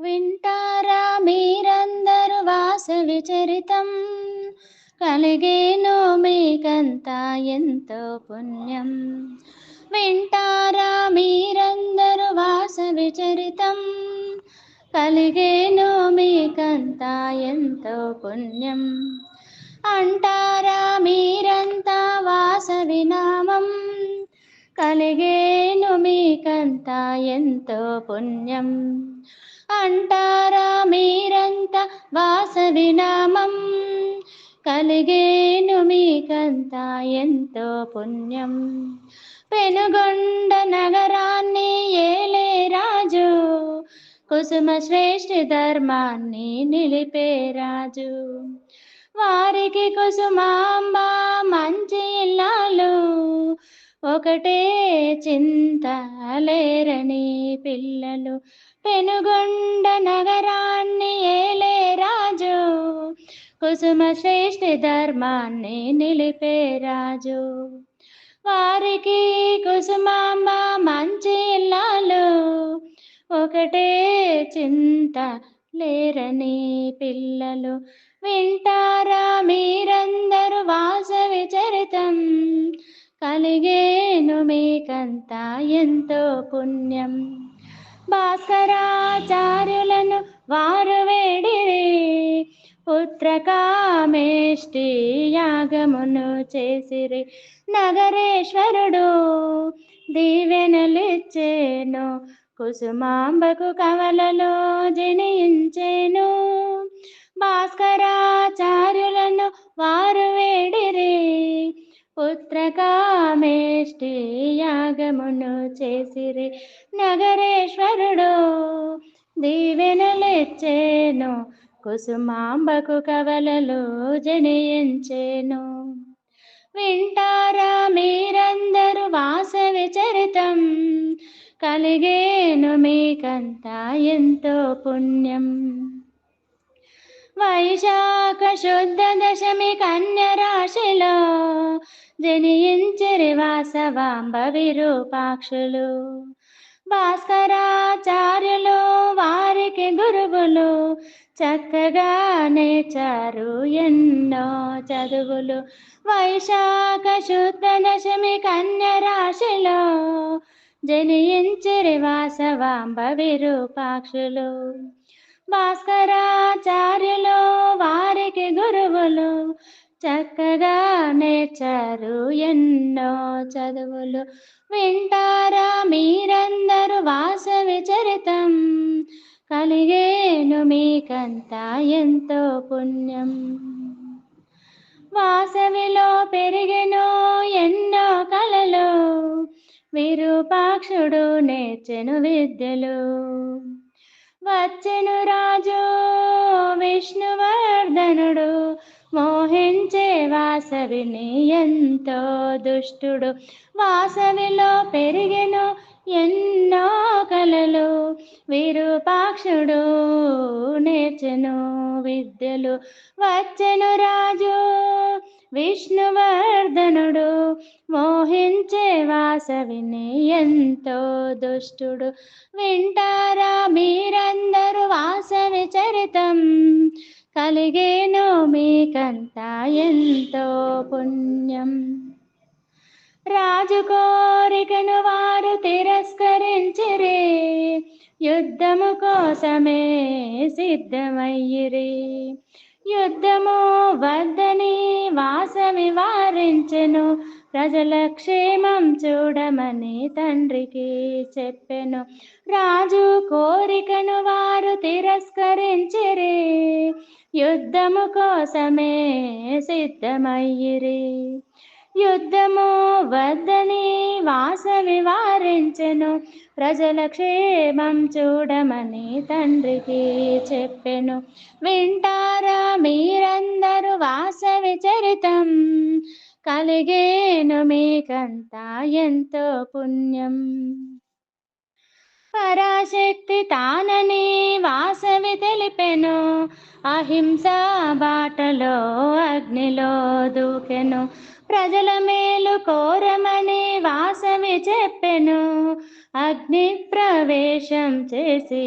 వింటారా మీరందరు వాసవి చరితం? కలిగేను మీకంతా ఎంతో పుణ్యం. వింటారా మీరందరు వాసవి చరితం? కలిగేను మీకంతా ఎంతో పుణ్యం. అంటారా మీరంతా వాసవి నామం? కలిగేను మీకంతా ఎంతో పుణ్యం. అంటారా మీరంతా వాసవి నామం? కలిగేను మీకంతా ఎంతో పుణ్యం. పెనుగొండ నగరాన్ని ఏలే రాజు. కుసుమ శ్రేష్ఠ ధర్మాన్ని నిలిపే రాజు. వారికి కుసుమాంబ మంచి ఇల్లాలు. ఒకటే చింత లేరని పిల్లలు. పెనుగొండ నగరాన్ని ఏలే రాజు. కుసుమ శ్రేష్ఠి ధర్మాన్ని నిలిపే రాజు. వారికి కుసుమాంబ మంచి ఇల్లాలు. ఒకటే చింత లేరని పిల్లలు. వింటారా మీరందరూ వాసవి చరితం. కలిగి మీకంతా ఎంతో పుణ్యం. భాస్కరాచార్యులను వారు వేడిరి పుత్రకామేష్టి యాగమును చేసిరి. నగరేశ్వరుడు దీవెనలిచ్చేను కుసుమాంబకు కవలలో జనించేను. భాస్కరాచార్యులను వారు వేడిరి శ్రేష్ఠి యాగమును చేసిరి నగరేశ్వరుడు. దీవెనలెచ్చేను కుసుమాంబకు కవలలో జనించేను. వింటారా మీరందరూ వాసవి చరితం కలిగేను మీకంతా ఎంతో పుణ్యం. వైశాఖ శుద్ధ దశమి కన్య రాశిలో జనించరి వాసవాంబ విరూపాక్షులు భాస్కరాచార్యులు వారికి గురువులు చక్కగా నేర్చారు ఎన్నో చదువులు. వైశాఖ శుద్ధ దశమి కన్య రాశిలో జనించిరి వాసవాంబ విరూపాక్షులు భాస్కరాచార్యులు వారికి గురువులు చక్కగా నేర్చారు ఎన్నో చదువులు. వింటారా మీరందరూ వాసవి చరితం. కలిగేను మీకంతా ఎంతో పుణ్యం. వాసవిలో పెరిగెను ఎన్నో కలలు. విరూపాక్షుడు నేర్చెను విద్యలు. వచ్చెను రాజు విష్ణువర్ధనుడు. వాసవిని ఎంతో దుష్టుడు. వాసవిలో పెరిగెను ఎన్నో కలలు. విరూపాక్షుడు నేర్చెను విద్యలు. వచ్చెను రాజు విష్ణువర్ధనుడు. మోహించే వాసవిని ఎంతో దుష్టుడు. వింటారా మీరందరూ వాసవి చరితం. కలిగేను మీకంతా ఎంతో పుణ్యం. రాజు కోరికను వారు తిరస్కరించిరే యుద్ధము కోసమే సిద్ధమయ్యిరి. యుద్ధము వద్దని వాసమి వారించెను ప్రజల క్షేమం చూడమని తండ్రికి చెప్పెను. రాజు కోరికను వారు తిరస్కరించిరే యుద్ధము కోసమే సిద్ధమయ్యిరి. యుద్ధము వద్దని వాసవి వారించెను ప్రజల క్షేమం చూడమని తండ్రికి చెప్పెను. వింటారా మీరందరూ వాసవి చరితం? కలిగేను మీకంతా ఎంతో పుణ్యం. పరాశక్తి తానని వాసవి తెలిపెను. అహింస బాటలో అగ్నిలో దూకెను. ప్రజల మేలు కోరమని వాసవి చెప్పెను. అగ్ని ప్రవేశం చేసి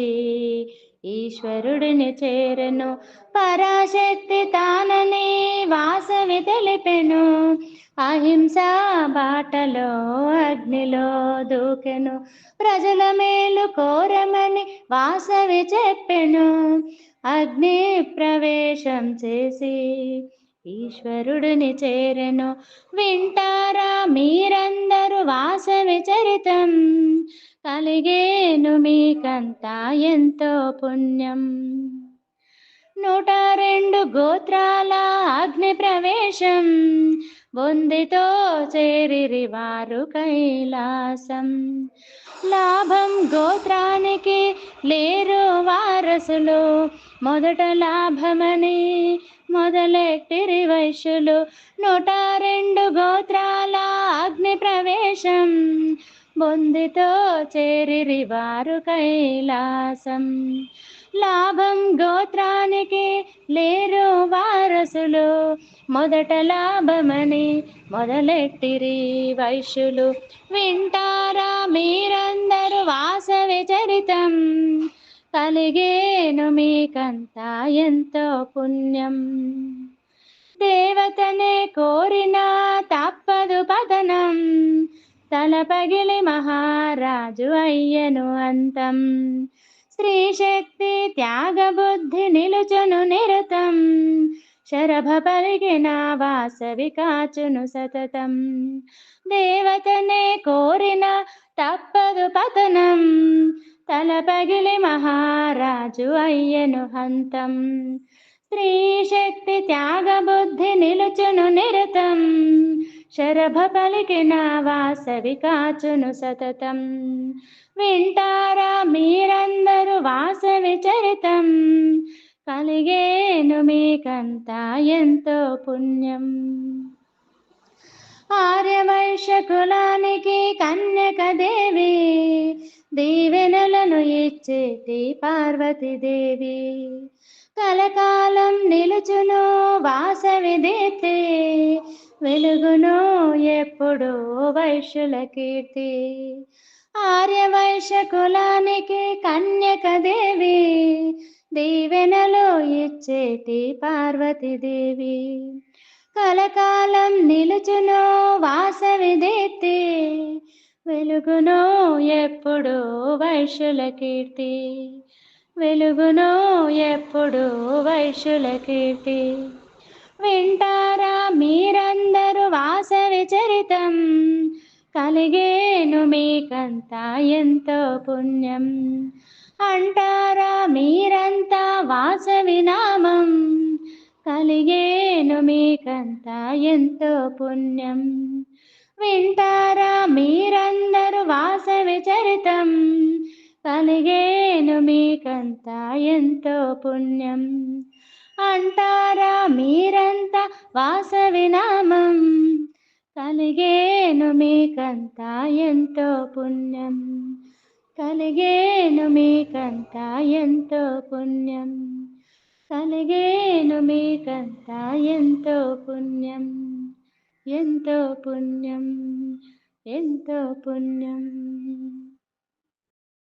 ఈశ్వరుడిని చేరను పరాశక్తి తానని వాసవి తెలిపెను. అహింసా బాటలో అగ్నిలో దూకెను. ప్రజల మేలు కోరమని వాసవి చెప్పెను. అగ్ని ప్రవేశం చేసి ఈశ్వరుడిని చేరెను. వింటారా మీరందరూ వాసవి చరితం. కలిగేను మీకంతా ఎంతో పుణ్యం. నూట రెండు గోత్రాల అగ్ని ప్రవేశం. బొందితో చేరిరి వారు కైలాసం. లాభం గోత్రానికి లేరు వారసులు. మొదట లాభమని మొదలెట్టిరి వైశ్యులు. నూట రెండు గోత్రాల అగ్ని ప్రవేశం. బొందితో చేరిరి వారు కైలాసం. లాభం గోత్రానికి లేరు వారసులు. మొదట లాభమని మొదలెట్టిరి వైశ్యులు. వింటారా మీరందరూ వాసవి చరితం. కలిగేను మీకంతా ఎంతో పుణ్యం. దేవతనే కోరిన తప్పదు పతనం. తల పగిలి మహారాజు అయ్యను అంతం. శ్రీశక్తి త్యాగబుద్ధి త్యాగ బుద్ధి నిలుచును నిరతం. శరభ పలిగిన వాసవి కాచును సతతం. దేవతనే కోరిన తప్పదు పతనం. తల పగిలి మహారాజు అయ్యను హంతం. స్త్రీ శక్తి త్యాగ బుద్ధి నిలుచును నిరతం. శరభ పలికిన వాసవి కాచును సతతం. వింటారా మీరందరూ వాసవి చరితం. కలిగేను మీకంతా ఎంతో పుణ్యం. ఆర్యవైశ్య కులానికి కన్యక దేవి దీవెనలను ఇచ్చేటి పార్వతీదేవి. కలకాలం నిలుచును వాసవి దీప్తి వెలుగును ఎప్పుడు వైశ్యుల కీర్తి. ఆర్యవైశ్య కులానికి కన్యక దేవి దీవెనలో ఇచ్చేటి పార్వతీదేవి. కలకాలం నిలుచును వాసవిదేతి దీప్తి వెలుగును ఎప్పుడు వైశ్యుల కీర్తి. వెలుగును ఎప్పుడు వైశ్యుల కీర్తి. వింటారా మీరందరూ వాసవి చరితం కలిగేను మీకంతా ఎంతో పుణ్యం. అంటారా మీరంతా వాసవి నామం? కలిగేను మీకంతా ఎంతో పుణ్యం. వింటారా మీరందరూ వాసవి చరితం? కలిగేను మీకంతా ఎంతో పుణ్యం. అంటారా మీరంతా వాసవి నామం? కలిగేను మీకంతా ఎంతో పుణ్యం. కలిగేను మీకంతా ఎంతో పుణ్యం. కలిగేను మీకంతా ఎంతో పుణ్యం. ఎంతో పుణ్యం. ఎంతో పుణ్యం.